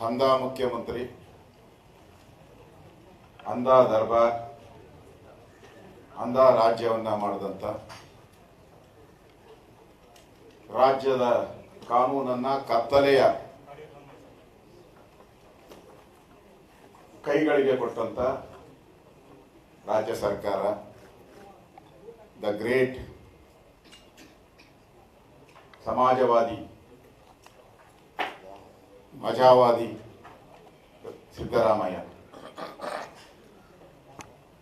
ಅಂಧ ಮುಖ್ಯಮಂತ್ರಿ ಅಂದ ದರ್ಬಾರ್ ಅಂದ ರಾಜ್ಯವನ್ನ ಮಾಡಿದಂತ ರಾಜ್ಯದ ಕಾನೂನನ್ನ ಕತ್ತಲೆಯ ಕೈಗಳಿಗೆ ಕೊಟ್ಟಂತ ರಾಜ್ಯ ಸರ್ಕಾರ, ದ ಗ್ರೇಟ್ ಸಮಾಜವಾದಿ ಮಜಾವಾದಿ ಸಿದ್ದರಾಮಯ್ಯ.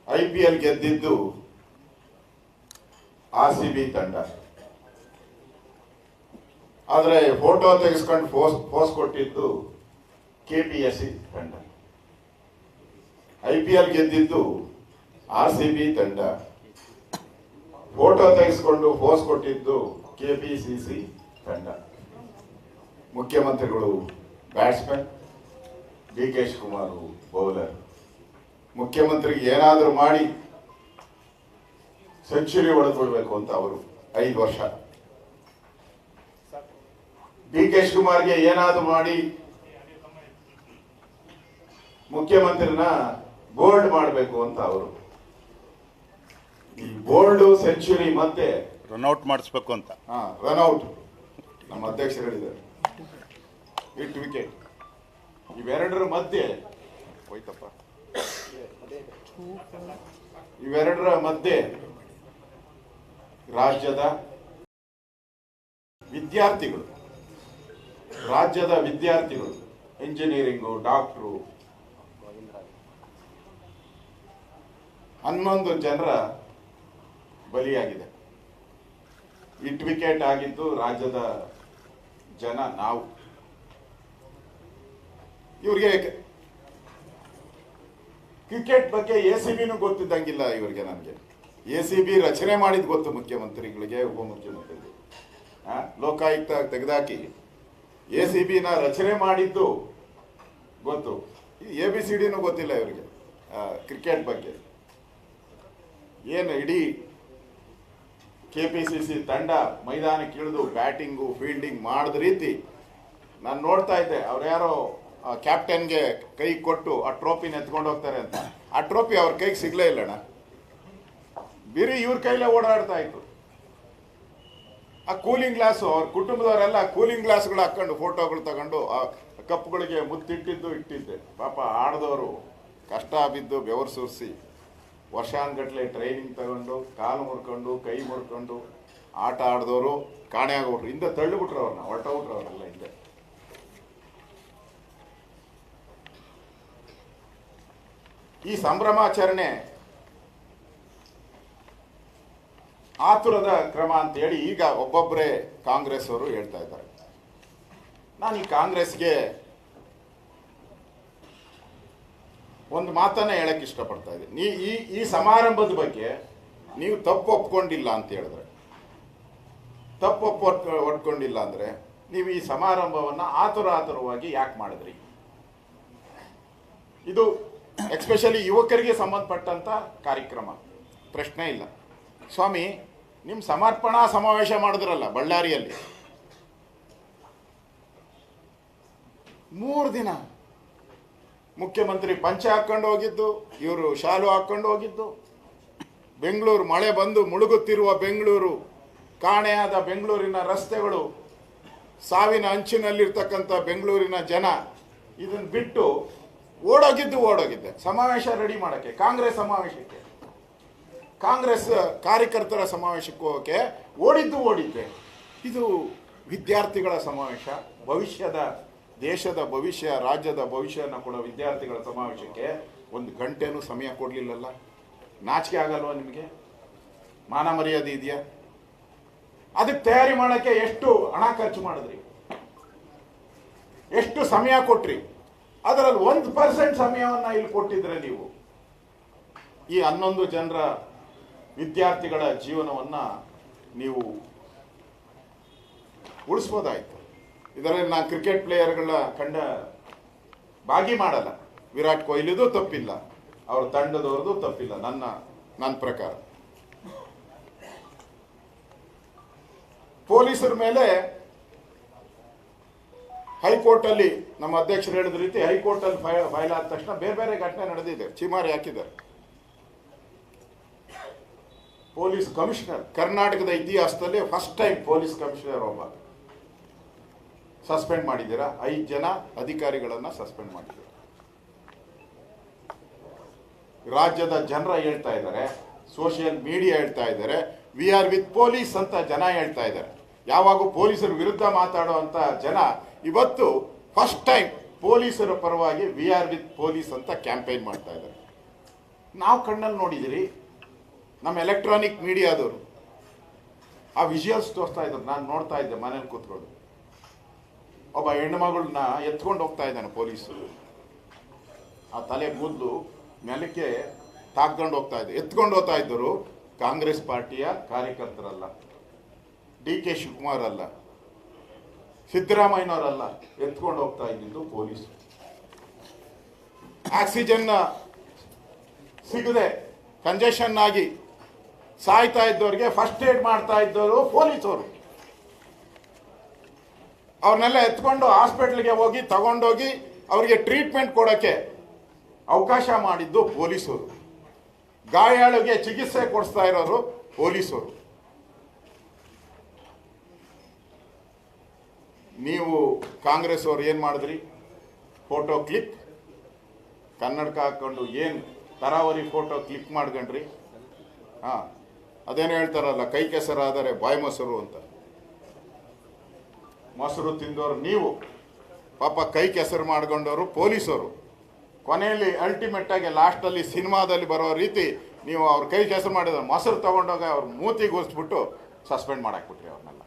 ಐ ಪಿ ಎಲ್ ಗೆದ್ದಿದ್ದು ಆರ್ ಸಿ ಬಿ ತಂಡ. ಆದರೆ ಫೋಟೋ ತೆಗೆಸ್ಕೊಂಡು ಫೋಸ್ ಫೋಸ್ ಕೊಟ್ಟಿದ್ದು ಕೆ ಪಿ ಎಸ್ ಸಿ ತಂಡ. ಐ ಪಿ ಎಲ್ ಗೆದ್ದಿದ್ದು ಆರ್ ಸಿ ಬಿ ತಂಡ. ಫೋಟೋ ತೆಗೆಸ್ಕೊಂಡು ಫೋಸ್ ಕೊಟ್ಟಿದ್ದು ಕೆ ಪಿ ಸಿ ಸಿ ತಂಡ. ಮುಖ್ಯಮಂತ್ರಿಗಳು batsman D K Shivakumar bowler. ಮುಖ್ಯಮಂತ್ರಿಗೆ ಏನಾದರೂ ಮಾಡಿ ಸೆಂಚುರಿ ಹೊಡೆದುಕೊಳ್ಬೇಕು ಅಂತ ಅವರು ಐದು ವರ್ಷ. ಡಿ ಕೆ ಶಿವಕುಮಾರ್ಗೆ ಏನಾದರೂ ಮಾಡಿ ಮುಖ್ಯಮಂತ್ರಿನ ಬೋಲ್ಡ್ ಮಾಡಬೇಕು ಅಂತ ಅವರು. ಈ ಬೋಲ್ಡ್ ಸೆಂಚುರಿ ಮತ್ತೆ ರನ್ಔಟ್ ಮಾಡಿಸ್ಬೇಕು ಅಂತ. ಹಾ ರನ್ಔಟ್ ನಮ್ಮ ಅಧ್ಯಕ್ಷಗಳಿದ್ದಾರೆ ಇಟ್ ವಿಕೆಟ್ ಇವೆರಡರ ಮಧ್ಯೆ. ಹೋಯ್ತಪ್ಪ. ಇವೆರಡರ ಮಧ್ಯೆ ರಾಜ್ಯದ ವಿದ್ಯಾರ್ಥಿಗಳು. ರಾಜ್ಯದ ವಿದ್ಯಾರ್ಥಿಗಳು. Engineering doctor. ಹನ್ನೊಂದು ಜನರ ಬಲಿಯಾಗಿದೆ. ಇಟ್ ವಿಕೆಟ್ ಆಗಿದ್ದು ರಾಜ್ಯದ ಜನ ನಾವು. ಇವ್ರಿಗೆ ಕ್ರಿಕೆಟ್ ಬಗ್ಗೆ ಎ ಸಿ ಬಿನೂ ಗೊತ್ತಿದ್ದಂಗಿಲ್ಲ ಇವರಿಗೆ ನನಗೆ ಎ ಸಿ ಬಿ ರಚನೆ ಮಾಡಿದ್ ಗೊತ್ತು ಮುಖ್ಯಮಂತ್ರಿಗಳಿಗೆ ಉಪಮುಖ್ಯಮಂತ್ರಿಗಳಿಗೆ ಲೋಕಾಯುಕ್ತ ತೆಗೆದಾಕಿ, ಎ ಸಿ ಬಿನ ರಚನೆ ಮಾಡಿದ್ದು ಗೊತ್ತು. ಎ ಬಿ ಸಿ ಡಿನೂ ಗೊತ್ತಿಲ್ಲ ಇವರಿಗೆ ಕ್ರಿಕೆಟ್ ಬಗ್ಗೆ. ಏನು ಇಡೀ ಕೆ ಪಿ ಸಿ ಸಿ ತಂಡ ಮೈದಾನಕ್ಕಿಳಿದು ಬ್ಯಾಟಿಂಗು, ಫೀಲ್ಡಿಂಗ್ ಮಾಡಿದ ರೀತಿ ನಾನು ನೋಡ್ತಾ ಇದ್ದೆ. ಅವ್ರು ಯಾರೋ ಕ್ಯಾಪ್ಟನ್ಗೆ ಕೈ ಕೊಟ್ಟು ಆ ಟ್ರೋಫಿನ ಎತ್ಕೊಂಡು ಹೋಗ್ತಾರೆ ಅಂತ. ಆ ಟ್ರೋಫಿ ಅವ್ರ ಕೈಗೆ ಸಿಗ್ಲೇ ಇಲ್ಲಣ್ಣ. ಬಿರಿ ಇವ್ರ ಕೈಲೇ ಓಡಾಡ್ತಾ ಇತ್ತು. ಆ ಕೂಲಿಂಗ್ ಗ್ಲಾಸು ಅವ್ರ ಕುಟುಂಬದವರೆಲ್ಲ ಕೂಲಿಂಗ್ ಗ್ಲಾಸ್ಗಳು ಹಾಕೊಂಡು ಫೋಟೋಗಳು ತಗೊಂಡು ಆ ಕಪ್ಗಳಿಗೆ ಮುತ್ತಿಟ್ಟಿದ್ದು ಇಟ್ಟಿದ್ದೆ. ಪಾಪ ಆಡದವರು ಕಷ್ಟ ಬಿದ್ದು ಬೆವರು ಸುರಿಸಿ ವರ್ಷಾನ್ಗಟ್ಲೆ ಟ್ರೈನಿಂಗ್ ತಗೊಂಡು, ಕಾಲು ಮುರ್ಕೊಂಡು, ಕೈ ಮುರ್ಕೊಂಡು ಆಟ ಆಡಿದವರು ಕಾಣೆ ಆಗೋರು. ಹಿಂದೆ ತಳ್ಳಿಬಿಟ್ರು ಅವ್ರನ್ನ ಹೊರಟೋಗ್ಬಿಟ್ರು ಅವರೆಲ್ಲ ಹಿಂದೆ. ಈ ಸಂಭ್ರಮಾಚರಣೆ ಆತುರದ ಕ್ರಮ ಅಂತೇಳಿ ಈಗ ಒಬ್ಬೊಬ್ಬರೇ ಕಾಂಗ್ರೆಸ್ ಅವರು ಹೇಳ್ತಾ ಇದ್ದಾರೆ. ನಾನು ಈ ಕಾಂಗ್ರೆಸ್ಗೆ ಒಂದು ಮಾತನ್ನ ಹೇಳಕ್ ಇಷ್ಟಪಡ್ತಾ ಇದ್ದೀನಿ. ನೀ ಈ ಈ ಸಮಾರಂಭದ ಬಗ್ಗೆ ನೀವು ತಪ್ಪು ಒಪ್ಕೊಂಡಿಲ್ಲ ಅಂತ ಹೇಳಿದ್ರೆ, ತಪ್ಪು ಒಪ್ಪ ಒಟ್ಕೊಂಡಿಲ್ಲ ಅಂದ್ರೆ ನೀವು ಈ ಸಮಾರಂಭವನ್ನ ಆತುರ ಆತುರವಾಗಿ ಯಾಕೆ ಮಾಡಿದ್ರಿ? ಇದು ಎಕ್ಸ್ಪೆಷಲಿ ಯುವಕರಿಗೆ ಸಂಬಂಧಪಟ್ಟಂತ ಕಾರ್ಯಕ್ರಮ. ಪ್ರಶ್ನೆ ಇಲ್ಲ. ಸ್ವಾಮಿ ನಿಮ್ಮ ಸಮರ್ಪಣಾ ಸಮಾವೇಶ ಮಾಡಿದ್ರಲ್ಲ ಬಳ್ಳಾರಿಯಲ್ಲಿ. ಮೂರು ದಿನ ಮುಖ್ಯಮಂತ್ರಿ ಪಂಚ ಹಾಕೊಂಡು ಹೋಗಿದ್ದು, ಇವರು ಶಾಲು ಹಾಕೊಂಡು ಹೋಗಿದ್ದು. ಬೆಂಗಳೂರು ಮಳೆ ಬಂದು ಮುಳುಗುತ್ತಿರುವ ಬೆಂಗಳೂರು, ಕಾಣೆಯಾದ ಬೆಂಗಳೂರಿನ ರಸ್ತೆಗಳು, ಸಾವಿನ ಅಂಚಿನಲ್ಲಿರ್ತಕ್ಕಂಥ ಬೆಂಗಳೂರಿನ ಜನ ಇದನ್ನು ಬಿಟ್ಟು ಓಡೋಗಿದ್ದು ಓಡೋಗಿದ್ದೆ ಸಮಾವೇಶ ರೆಡಿ ಮಾಡೋಕ್ಕೆ, ಕಾಂಗ್ರೆಸ್ ಸಮಾವೇಶಕ್ಕೆ. ಕಾಂಗ್ರೆಸ್ ಕಾರ್ಯಕರ್ತರ ಸಮಾವೇಶಕ್ಕೆ ಹೋಗೋಕ್ಕೆ ಓಡಿದ್ದು ಓಡಿದ್ದೆ. ಇದು ವಿದ್ಯಾರ್ಥಿಗಳ ಸಮಾವೇಶ, ಭವಿಷ್ಯದ ದೇಶದ ಭವಿಷ್ಯ, ರಾಜ್ಯದ ಭವಿಷ್ಯನ ಕೊಡೋ ವಿದ್ಯಾರ್ಥಿಗಳ ಸಮಾವೇಶಕ್ಕೆ ಒಂದು ಗಂಟೆನೂ ಸಮಯ ಕೊಡಲಿಲ್ಲಲ್ಲ. ನಾಚಿಕೆ ಆಗಲ್ವಾ ನಿಮಗೆ? ಮಾನ ಮರ್ಯಾದೆ ಇದೆಯಾ? ಅದಕ್ಕೆ ತಯಾರಿ ಮಾಡೋಕ್ಕೆ ಎಷ್ಟು ಹಣ ಖರ್ಚು ಮಾಡಿದ್ರಿ? ಎಷ್ಟು ಸಮಯ ಕೊಟ್ರಿ? ಅದರಲ್ಲಿ ಒಂದು ಪರ್ಸೆಂಟ್ ಸಮಯವನ್ನು ಇಲ್ಲಿ ಕೊಟ್ಟಿದ್ರೆ ನೀವು ಈ ಹನ್ನೊಂದು ಜನರ ವಿದ್ಯಾರ್ಥಿಗಳ ಜೀವನವನ್ನ ನೀವು ಉಳಿಸ್ಬೋದಾಯ್ತು. ಇದರಲ್ಲಿ ನಾನು ಕ್ರಿಕೆಟ್ ಪ್ಲೇಯರ್ಗಳ ಕಂಡ ಭಾಗಿ ಮಾಡಲ್ಲ. ವಿರಾಟ್ ಕೊಹ್ಲಿದು ತಪ್ಪಿಲ್ಲ. ಅವ್ರ ತಂಡದವ್ರದ್ದು ತಪ್ಪಿಲ್ಲ. ನನ್ನ ನನ್ನ ಪ್ರಕಾರ. ಪೊಲೀಸರ ಮೇಲೆ ಹೈಕೋರ್ಟಲ್ಲಿ ನಮ್ಮ ಅಧ್ಯಕ್ಷರು ಹೇಳಿದ ರೀತಿ ಹೈಕೋರ್ಟಲ್ಲಿ ಫೈಲ್ ಫೈಲ್ ಆದ ತಕ್ಷಣ ಬೇರೆ ಬೇರೆ ಘಟನೆ ನಡೆದಿದೆ. ಚಿಮಾರಿ ಹಾಕಿದ್ದಾರೆ. ಪೊಲೀಸ್ ಕಮಿಷನರ್, ಕರ್ನಾಟಕದ ಇತಿಹಾಸದಲ್ಲಿ ಫಸ್ಟ್ ಟೈಮ್ ಪೊಲೀಸ್ ಕಮಿಷನರ್ ಒಬ್ಬ. ಸಸ್ಪೆಂಡ್ ಮಾಡಿದ್ದೀರಾ? ಐದು ಜನ ಅಧಿಕಾರಿಗಳನ್ನು ಸಸ್ಪೆಂಡ್ ಮಾಡಿದ್ದೀರಾ? ರಾಜ್ಯದ ಜನರ ಹೇಳ್ತಾ ಇದ್ದಾರೆ ಸೋಷಿಯಲ್ ಮೀಡಿಯಾ ಹೇಳ್ತಾ ಇದ್ದಾರೆ ವಿ ಆರ್ ವಿತ್ ಪೊಲೀಸ್ ಅಂತ ಜನ ಹೇಳ್ತಾ ಇದ್ದಾರೆ. ಯಾವಾಗ ಪೊಲೀಸರ ವಿರುದ್ಧ ಮಾತಾಡುವಂತ ಜನ ಇವತ್ತು ಫಸ್ಟ್ ಟೈಮ್ ಪೊಲೀಸರ ಪರವಾಗಿ ವಿ ಆರ್ ವಿತ್ ಪೊಲೀಸ್ ಅಂತ ಕ್ಯಾಂಪೇನ್ ಮಾಡ್ತಾ ಇದ್ದಾರೆ. ನಾವು ಕಣ್ಣಲ್ಲಿ ನೋಡಿದಿರಿ ನಮ್ಮ ಎಲೆಕ್ಟ್ರಾನಿಕ್ ಮೀಡಿಯಾದವರು. ಆ ವಿಜುವಲ್ಸ್ ತೋರಿಸ್ತಾ ಇದ್ದಾರೆ ನಾನು ನೋಡ್ತಾ ಇದ್ದೆ, ಮನೇಲಿ ಕೂತ್ಕೊಂಡು. ಒಬ್ಬ ಹೆಣ್ಣುಮಗಳನ್ನ ಎತ್ಕೊಂಡು ಹೋಗ್ತಾ ಇದ್ದಾನೆ ಪೊಲೀಸರು ಆ ತಲೆ ಕೂದಲು ನೆಲಕ್ಕೆ ತಾಕ್ಕೊಂಡು ಹೋಗ್ತಾ ಇದ್ದೆ ಎತ್ಕೊಂಡು ಹೋಗ್ತಾ ಇದ್ದರು ಕಾಂಗ್ರೆಸ್ ಪಾರ್ಟಿಯ ಕಾರ್ಯಕರ್ತರಲ್ಲ, ಡಿ ಕೆ ಶಿವಕುಮಾರ್ ಅಲ್ಲ. ಸಿದ್ದರಾಮಯ್ಯನವರಲ್ಲ, ಎತ್ಕೊಂಡು ಹೋಗ್ತಾ ಇದ್ದಿದ್ದು ಪೊಲೀಸ್. ಆಕ್ಸಿಜನ್ ಸಿಗದೆ ಕಂಜೆಷನ್ ಆಗಿ ಸಾಯ್ತಾ ಇದ್ದವ್ರಿಗೆ ಫಸ್ಟ್ ಏಡ್ ಮಾಡ್ತಾ ಇದ್ದವರು ಪೊಲೀಸವರು ಅವ್ರನ್ನೆಲ್ಲ ಎತ್ಕೊಂಡು ಹಾಸ್ಪಿಟ್ಲಿಗೆ ಹೋಗಿ, ತಗೊಂಡೋಗಿ ಅವರಿಗೆ ಟ್ರೀಟ್ಮೆಂಟ್ ಕೊಡೋಕ್ಕೆ ಅವಕಾಶ ಮಾಡಿದ್ದು ಪೊಲೀಸರು. ಗಾಯಾಳಿಗೆ ಚಿಕಿತ್ಸೆ ಕೊಡಿಸ್ತಾ ಇರೋರು ಪೊಲೀಸರು. ನೀವು ಕಾಂಗ್ರೆಸ್ ಅವ್ರು ಏನು ಮಾಡಿದ್ರಿ? ಫೋಟೋ ಕ್ಲಿಕ್ ಕನ್ನಡಕ ಹಾಕ್ಕೊಂಡು ಏನು ತರಾವರಿ ಫೋಟೋ ಕ್ಲಿಕ್ ಮಾಡ್ಕೊಂಡ್ರಿ? ಹಾಂ, ಅದೇನು ಹೇಳ್ತಾರಲ್ಲ, ಕೈ ಕೆಸರಾದರೆ ಬಾಯಿ ಮೊಸರು ಅಂತ. ಮೊಸರು ತಿಂದವರು ನೀವು. ಪಾಪ ಕೈ ಕೆಸರು ಮಾಡ್ಕೊಂಡವರು ಪೊಲೀಸರು. ಕೊನೆಯಲ್ಲಿ ಅಲ್ಟಿಮೇಟ್ ಆಗಿ ಲಾಸ್ಟಲ್ಲಿ ಸಿನಿಮಾದಲ್ಲಿ ಬರೋ ರೀತಿ ನೀವು ಅವ್ರ ಕೈ ಕೆಸರು ಮಾಡಿದ ಮೊಸರು ತಗೊಂಡೋಗ ಅವ್ರ ಮೂತಿಗೆ ಹೋಸ್ಬಿಟ್ಟು ಸಸ್ಪೆಂಡ್ ಮಾಡಾಕ್ಬಿಟ್ರಿ ಅವ್ರನ್ನೆಲ್ಲ